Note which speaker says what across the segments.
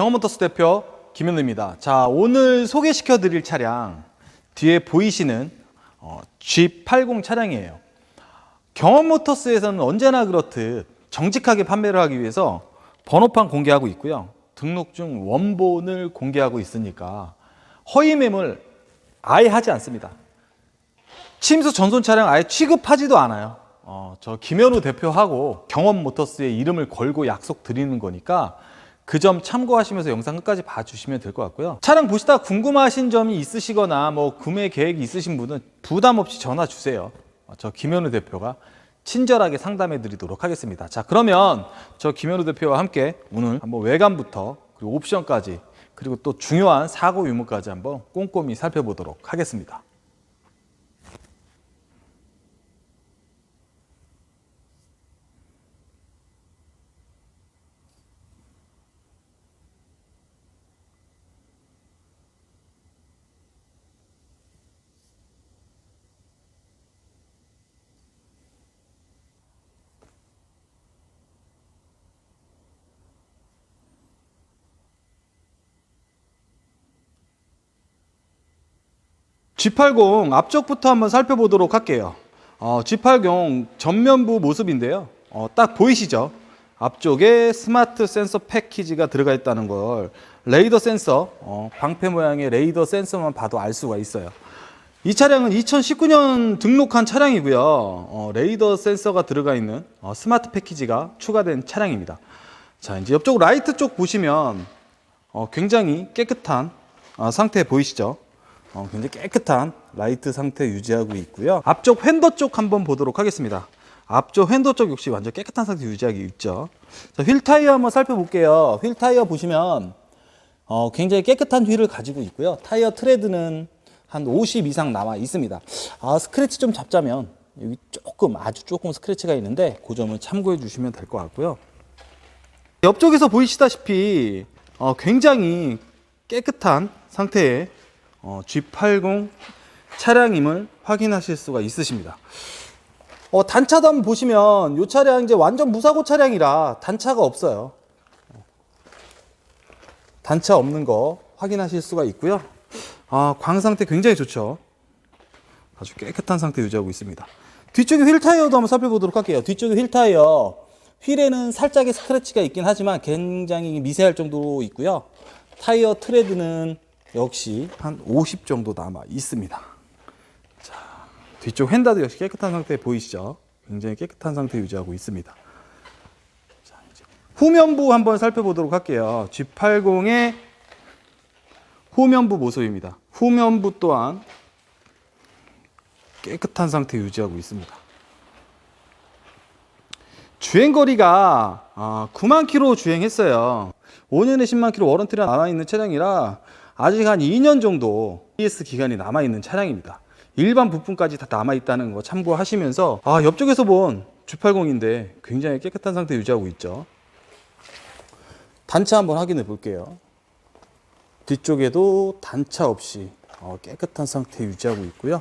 Speaker 1: 경험모터스 대표 김현우입니다. 자, 오늘 소개시켜 드릴 차량 뒤에 보이시는 어, G80 차량이에요. 경험모터스에서는 언제나 그렇듯 정직하게 판매를 하기 위해서 번호판 공개하고 있고요. 등록증 원본을 공개하고 있으니까 허위 매물 아예 하지 않습니다. 침수 전손 차량 아예 취급하지도 않아요. 어, 저 김현우 대표하고 경험 모터스의 이름을 걸고 약속 드리는 거니까 그 점 참고하시면서 영상 끝까지 봐주시면 될 것 같고요. 차량 보시다 궁금하신 점이 있으시거나 뭐 구매 계획이 있으신 분은 부담 없이 전화 주세요. 어, 저 김현우 대표가 친절하게 상담해 드리도록 하겠습니다. 자, 그러면 저 김현우 대표와 함께 오늘 한번 외관부터 그리고 옵션까지 그리고 또 중요한 사고 유무까지 한번 꼼꼼히 살펴보도록 하겠습니다. G80 앞쪽부터 한번 살펴보도록 할게요. 어, G80 전면부 모습인데요. 어, 딱 보이시죠? 앞쪽에 스마트 센서 패키지가 들어가 있다는 걸 레이더 센서, 어, 방패 모양의 레이더 센서만 봐도 알 수가 있어요. 이 차량은 2019년 등록한 차량이고요. 어, 레이더 센서가 들어가 있는 어, 스마트 패키지가 추가된 차량입니다. 자, 이제 옆쪽 라이트 쪽 보시면 어, 굉장히 깨끗한 어, 상태 보이시죠? 어, 굉장히 깨끗한 라이트 상태 유지하고 있고요. 앞쪽 휀더 쪽 한번 보도록 하겠습니다. 앞쪽 휀더 쪽 역시 완전 깨끗한 상태 유지하고 있죠. 자, 휠 타이어 한번 살펴볼게요. 휠 타이어 보시면 어, 굉장히 깨끗한 휠을 가지고 있고요. 타이어 트레드는 한 50 이상 남아 있습니다. 아, 스크래치 좀 잡자면 여기 조금 아주 조금 스크래치가 있는데 그 점을 참고해 주시면 될 것 같고요. 옆쪽에서 보이시다시피 어, 굉장히 깨끗한 상태의 어, G80 차량임을 확인하실 수가 있으십니다. 어, 단차도 한번 보시면 이 차량 이제 완전 무사고 차량이라 단차가 없어요. 단차 없는 거 확인하실 수가 있고요. 아, 광 상태 굉장히 좋죠. 아주 깨끗한 상태 유지하고 있습니다. 뒤쪽에 휠 타이어도 한번 살펴보도록 할게요. 뒤쪽에 휠 타이어 휠에는 살짝의 스크래치가 있긴 하지만 굉장히 미세할 정도로 있고요. 타이어 트레드는 역시 한 50 정도 남아 있습니다. 자, 뒤쪽 휀다도 역시 깨끗한 상태 보이시죠? 굉장히 깨끗한 상태 유지하고 있습니다. 자, 이제 후면부 한번 살펴보도록 할게요. G80의 후면부 모습입니다. 후면부 또한 깨끗한 상태 유지하고 있습니다. 주행 거리가 아, 9만 킬로 주행했어요. 5년에 10만 킬로 워런티가 남아 있는 차량이라 아직 한 2년 정도 ES 기간이 남아 있는 차량입니다. 일반 부품까지 다 남아 있다는 거 참고하시면서 아, 옆쪽에서 본 G80인데 굉장히 깨끗한 상태 유지하고 있죠. 단차 한번 확인해 볼게요. 뒤쪽에도 단차 없이 어, 깨끗한 상태 유지하고 있고요.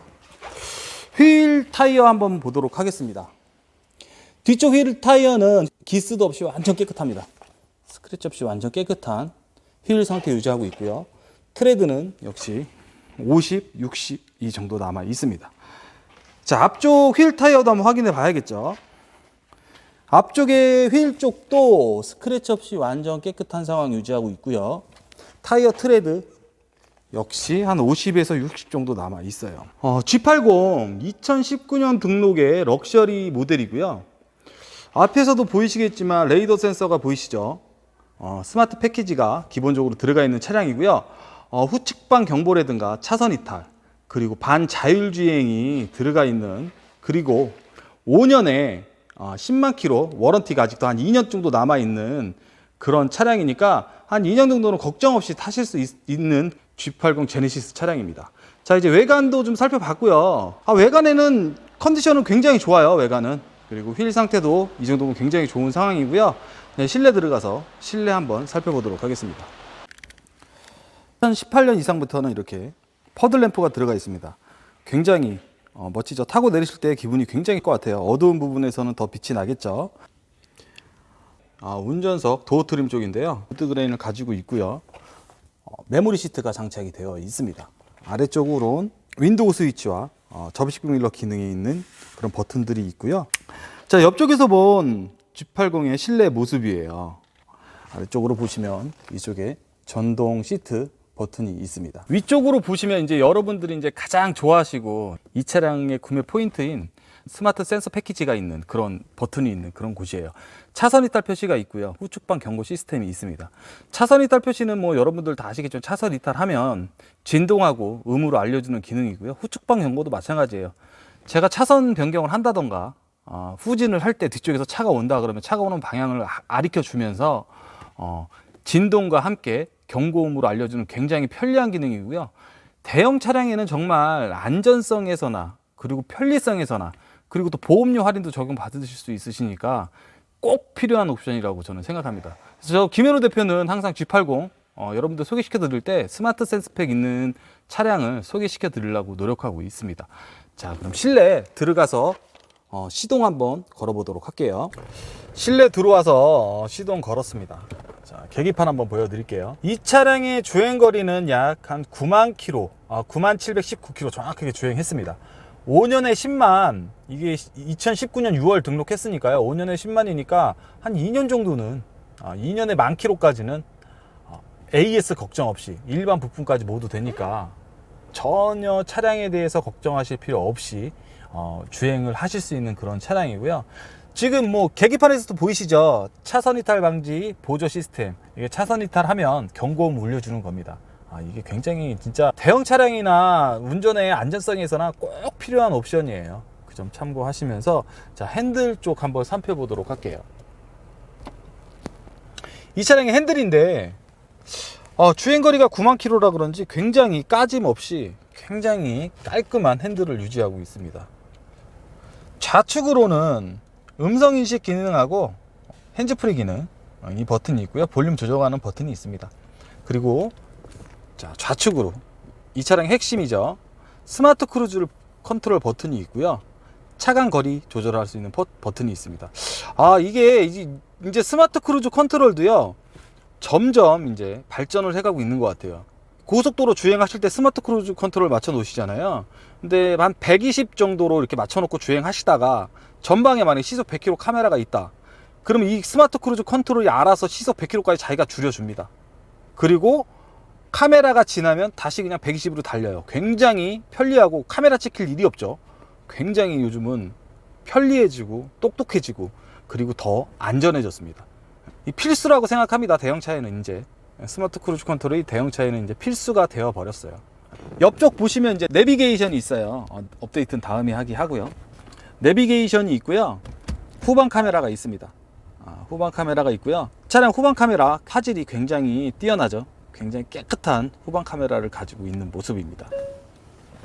Speaker 1: 휠 타이어 한번 보도록 하겠습니다. 뒤쪽 휠 타이어는 기스도 없이 완전 깨끗합니다. 스크래치 없이 완전 깨끗한 휠 상태 유지하고 있고요. 트레드는 역시 50, 60 이 정도 남아 있습니다. 자, 앞쪽 휠 타이어도 한번 확인해 봐야겠죠. 앞쪽의 휠 쪽도 스크래치 없이 완전 깨끗한 상황 유지하고 있고요. 타이어 트레드 역시 한 50에서 60 정도 남아 있어요. 어, G80 2019년 등록의 럭셔리 모델이고요. 앞에서도 보이시겠지만 레이더 센서가 보이시죠? 어, 스마트 패키지가 기본적으로 들어가 있는 차량이고요. 어, 후측방 경보라든가 차선 이탈, 그리고 반자율주행이 들어가 있는, 그리고 5년에 어, 10만 킬로 워런티가 아직도 한 2년 정도 남아 있는 그런 차량이니까 한 2년 정도는 걱정 없이 타실 수 있, 는 G80 제네시스 차량입니다. 자, 이제 외관도 좀 살펴봤고요. 아, 외관에는 컨디션은 굉장히 좋아요, 외관은. 그리고 휠 상태도 이 정도면 굉장히 좋은 상황이고요. 네, 실내 들어가서 실내 한번 살펴보도록 하겠습니다. 2018년 이상부터는 이렇게 퍼들램프가 들어가 있습니다. 굉장히 어, 멋지죠. 타고 내리실 때 기분이 굉장히 것 같아요. 어두운 부분에서는 더 빛이 나겠죠. 아, 운전석 도어 트림 쪽인데요. 우드 그레인을 가지고 있고요. 어, 메모리 시트가 장착이 되어 있습니다. 아래쪽으로는 윈도우 스위치와 어, 접이식 밀러 기능이 있는 그런 버튼들이 있고요. 자, 옆쪽에서 본 G80의 실내 모습이에요. 아래쪽으로 보시면 이쪽에 전동 시트 버튼이 있습니다. 위쪽으로 보시면 이제 여러분들이 이제 가장 좋아하시고 이 차량의 구매 포인트인 스마트 센서 패키지가 있는 그런 버튼이 있는 그런 곳이에요. 차선 이탈 표시가 있고요. 후측방 경고 시스템이 있습니다. 차선 이탈 표시는 뭐 여러분들 다 아시겠죠. 차선 이탈하면 진동하고 음으로 알려주는 기능이고요. 후측방 경고도 마찬가지예요. 제가 차선 변경을 한다던가 어, 후진을 할 때 뒤쪽에서 차가 온다 그러면 차가 오는 방향을 아- 아리켜 주면서 어, 진동과 함께 경고음으로 알려주는 굉장히 편리한 기능이고요. 대형 차량에는 정말 안전성에서나 그리고 편리성에서나 그리고 또 보험료 할인도 적용 받으실 수 있으시니까 꼭 필요한 옵션이라고 저는 생각합니다. 그래서 저 김현우 대표는 항상 G80 어, 여러분들 소개시켜 드릴 때 스마트 센스팩 있는 차량을 소개시켜 드리려고 노력하고 있습니다. 자, 그럼 실내 들어가서 어, 시동 한번 걸어보도록 할게요. 실내 들어와서 어, 시동 걸었습니다. 자, 계기판 한번 보여드릴게요. 이 차량의 주행 거리는 약 한 9만 킬로, 어, 9만 719킬로 정확하게 주행했습니다. 5년에 10만, 이게 2019년 6월 등록했으니까요. 5년에 10만이니까 한 2년 정도는, 어, 2년에 만 킬로까지는 어, AS 걱정 없이 일반 부품까지 모두 되니까 전혀 차량에 대해서 걱정하실 필요 없이 어, 주행을 하실 수 있는 그런 차량이고요. 지금 뭐 계기판에서도 보이시죠? 차선 이탈 방지 보조 시스템. 이게 차선 이탈하면 경고음 울려주는 겁니다. 아, 이게 굉장히 진짜 대형 차량이나 운전의 안전성에서나 꼭 필요한 옵션이에요. 그 점 참고하시면서 자 핸들 쪽 한번 살펴보도록 할게요. 이 차량의 핸들인데 어, 주행거리가 9만 킬로라 그런지 굉장히 까짐 없이 굉장히 깔끔한 핸들을 유지하고 있습니다. 좌측으로는 음성 인식 기능하고 핸즈프리 기능 어, 이 버튼이 있고요. 볼륨 조정하는 버튼이 있습니다. 그리고 자, 좌측으로 이 차량의 핵심이죠. 스마트 크루즈 컨트롤 버튼이 있고요. 차간 거리 조절할 수 있는 버, 버튼이 있습니다. 아, 이게 이제 스마트 크루즈 컨트롤도요. 점점 이제 발전을 해가고 있는 것 같아요. 고속도로 주행하실 때 스마트 크루즈 컨트롤 맞춰 놓으시잖아요. 근데 한 120 정도로 이렇게 맞춰 놓고 주행하시다가 전방에 만약 시속 100km 카메라가 있다. 그러면 이 스마트 크루즈 컨트롤이 알아서 시속 100km까지 자기가 줄여줍니다. 그리고 카메라가 지나면 다시 그냥 120으로 달려요. 굉장히 편리하고 카메라 찍힐 일이 없죠. 굉장히 요즘은 편리해지고 똑똑해지고 그리고 더 안전해졌습니다. 이 필수라고 생각합니다. 대형차에는 이제 스마트 크루즈 컨트롤이 대형차에는 이제 필수가 되어 버렸어요. 옆쪽 보시면 이제 내비게이션이 있어요. 어, 업데이트는 다음에 하기 하고요. 내비게이션이 있고요. 후방 카메라가 있습니다. 아, 후방 카메라가 있고요. 차량 후방 카메라 화질이 굉장히 뛰어나죠. 굉장히 깨끗한 후방 카메라를 가지고 있는 모습입니다.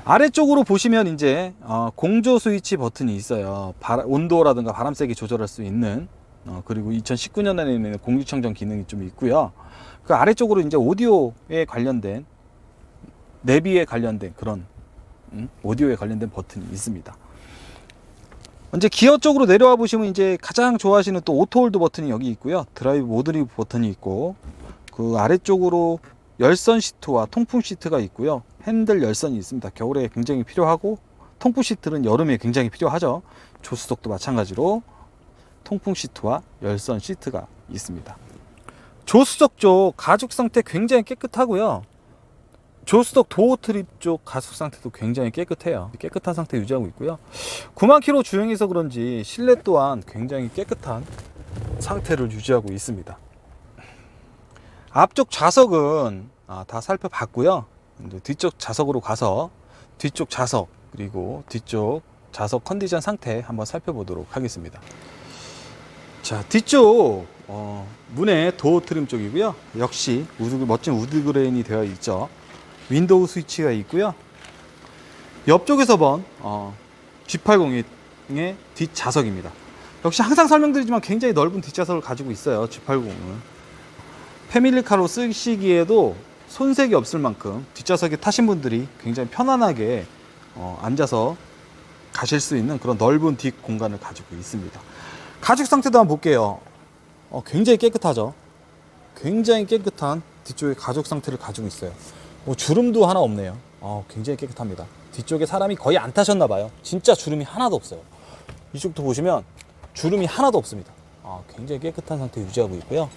Speaker 1: 아래쪽으로 보시면 이제 어, 공조 스위치 버튼이 있어요. 바- 온도라든가 바람 세기 조절할 수 있는 어, 그리고 2019년에는 공기청정 기능이 좀 있고요. 그 아래쪽으로 이제 오디오에 관련된 내비에 관련된 그런 음, 오디오에 관련된 버튼이 있습니다. 이제 기어 쪽으로 내려와 보시면 이제 가장 좋아하시는 또 오토홀드 버튼이 여기 있고요. 드라이브 모드리 버튼이 있고 그 아래쪽으로 열선 시트와 통풍 시트가 있고요. 핸들 열선이 있습니다. 겨울에 굉장히 필요하고 통풍 시트는 여름에 굉장히 필요하죠. 조수석도 마찬가지로 통풍 시트와 열선 시트가 있습니다. 조수석 쪽 가죽 상태 굉장히 깨끗하고요. 조수석 도어 트립 쪽 가죽 상태도 굉장히 깨끗해요. 깨끗한 상태 유지하고 있고요. 9만 킬로 주행해서 그런지 실내 또한 굉장히 깨끗한 상태를 유지하고 있습니다. 앞쪽 좌석은 아, 다 살펴봤고요. 뒤쪽 좌석으로 가서 뒤쪽 좌석 그리고 뒤쪽 좌석 컨디션 상태 한번 살펴보도록 하겠습니다. 자 뒤쪽 어, 문의 도어 트림 쪽이고요. 역시 우드, 멋진 우드 그레인이 되어 있죠. 윈도우 스위치가 있고요. 옆쪽에서 본 어, G80의 뒷좌석입니다. 역시 항상 설명드리지만 굉장히 넓은 뒷좌석을 가지고 있어요. G80은. 패밀리카로 쓰시기에도 손색이 없을 만큼 뒷좌석에 타신 분들이 굉장히 편안하게 어, 앉아서 가실 수 있는 그런 넓은 뒷 공간을 가지고 있습니다. 가죽 상태도 한번 볼게요. 어, 굉장히 깨끗하죠. 굉장히 깨끗한 뒤쪽의 가죽 상태를 가지고 있어요. 뭐 주름도 하나 없네요. 어, 굉장히 깨끗합니다. 뒤쪽에 사람이 거의 안 타셨나 봐요. 진짜 주름이 하나도 없어요. 이쪽도 보시면 주름이 하나도 없습니다. 아, 굉장히 깨끗한 상태 유지하고 있고요.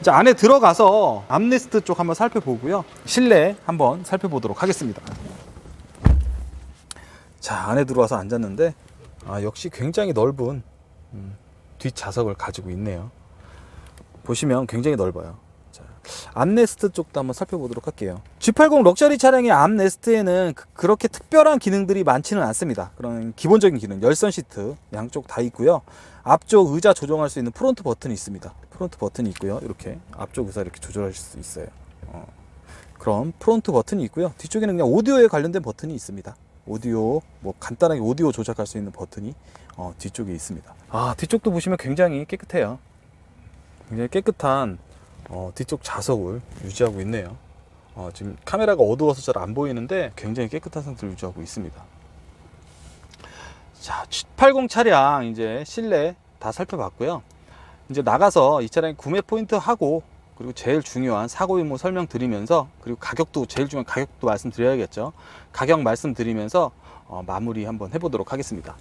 Speaker 1: 이제 안에 들어가서 암레스트 쪽 한번 살펴보고요. 실내 한번 살펴보도록 하겠습니다. 자, 안에 들어와서 앉았는데 아, 역시 굉장히 넓은 음, 뒷좌석을 가지고 있네요. 보시면 굉장히 넓어요. 자, 암레스트 쪽도 한번 살펴보도록 할게요. G80 럭셔리 차량의 암레스트에는 그- 그렇게 특별한 기능들이 많지는 않습니다. 그런 기본적인 기능, 열선 시트 양쪽 다 있고요. 앞쪽 의자 조정할 수 있는 프론트 버튼이 있습니다. 프론트 버튼이 있고요. 이렇게 앞쪽 의자 이렇게 조절할 수 있어요. 어, 그럼 프론트 버튼이 있고요. 뒤쪽에는 그냥 오디오에 관련된 버튼이 있습니다. 오디오 뭐 간단하게 오디오 조작할 수 있는 버튼이 어, 뒤쪽에 있습니다. 아 뒤쪽도 보시면 굉장히 깨끗해요. 굉장히 깨끗한 어, 뒤쪽 좌석을 유지하고 있네요. 어, 지금 카메라가 어두워서 잘 안 보이는데 굉장히 깨끗한 상태를 유지하고 있습니다. 자, 80 차량 이제 실내 다 살펴봤고요. 이제 나가서 이 차량 구매 포인트 하고 그리고 제일 중요한 사고 유무 설명드리면서 그리고 가격도 제일 중요한 가격도 말씀드려야겠죠. 가격 말씀드리면서 어, 마무리 한번 해보도록 하겠습니다.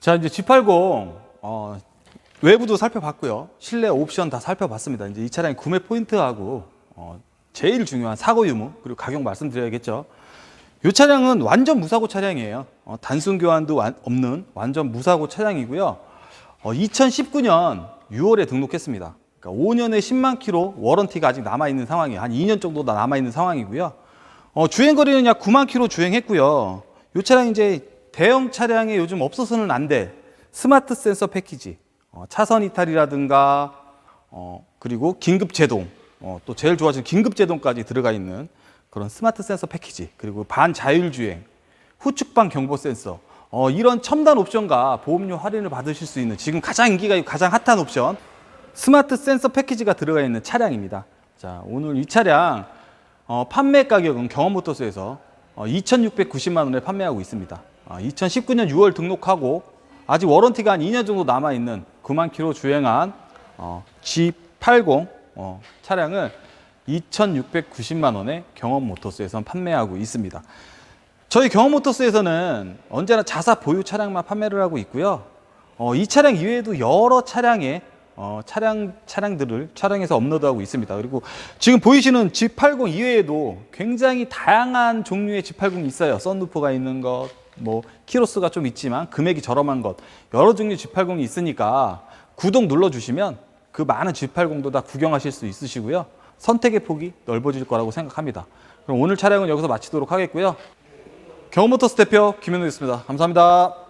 Speaker 1: 자 이제 G80 어, 외부도 살펴봤고요. 실내 옵션 다 살펴봤습니다. 이제 이 차량 구매 포인트하고 어, 제일 중요한 사고 유무 그리고 가격 말씀드려야겠죠. 이 차량은 완전 무사고 차량이에요. 어, 단순 교환도 완- 없는 완전 무사고 차량이고요. 어, 2019년 6월에 등록했습니다. 그러니까 5년에 10만 킬로 워런티가 아직 남아 있는 상황이에요. 한 2년 정도 다 남아 있는 상황이고요. 어, 주행 거리는 약 9만 킬로 주행했고요. 이 차량 이제 대형 차량에 요즘 없어서는 안 될 스마트 센서 패키지, 어, 차선 이탈이라든가 어, 그리고 긴급 제동, 어, 또 제일 좋아지는 긴급 제동까지 들어가 있는 그런 스마트 센서 패키지, 그리고 반자율 주행, 후측방 경보 센서, 어, 이런 첨단 옵션과 보험료 할인을 받으실 수 있는 지금 가장 인기가 있고 가장 핫한 옵션 스마트 센서 패키지가 들어가 있는 차량입니다. 자, 오늘 이 차량 어, 판매 가격은 경험모터스에서 어, 2,690만 원에 판매하고 있습니다. 어, 2019년 6월 등록하고 아직 워런티가 한 2년 정도 남아 있는 9만 킬로 주행한 어, G80 어, 차량을 2,690만 원에 경험모터스에서 판매하고 있습니다. 저희 경험모터스에서는 언제나 자사 보유 차량만 판매를 하고 있고요. 어, 이 차량 이외에도 여러 차량의 어, 차량 차량들을 촬영해서 업로드하고 있습니다. 그리고 지금 보이시는 G80 이외에도 굉장히 다양한 종류의 G80이 있어요. 썬루프가 있는 것, 뭐 키로수가 좀 있지만 금액이 저렴한 것 여러 종류 G80이 있으니까 구독 눌러주시면 그 많은 G80도 다 구경하실 수 있으시고요. 선택의 폭이 넓어질 거라고 생각합니다. 그럼 오늘 촬영은 여기서 마치도록 하겠고요. 경험모터스 대표 김현우였습니다. 감사합니다.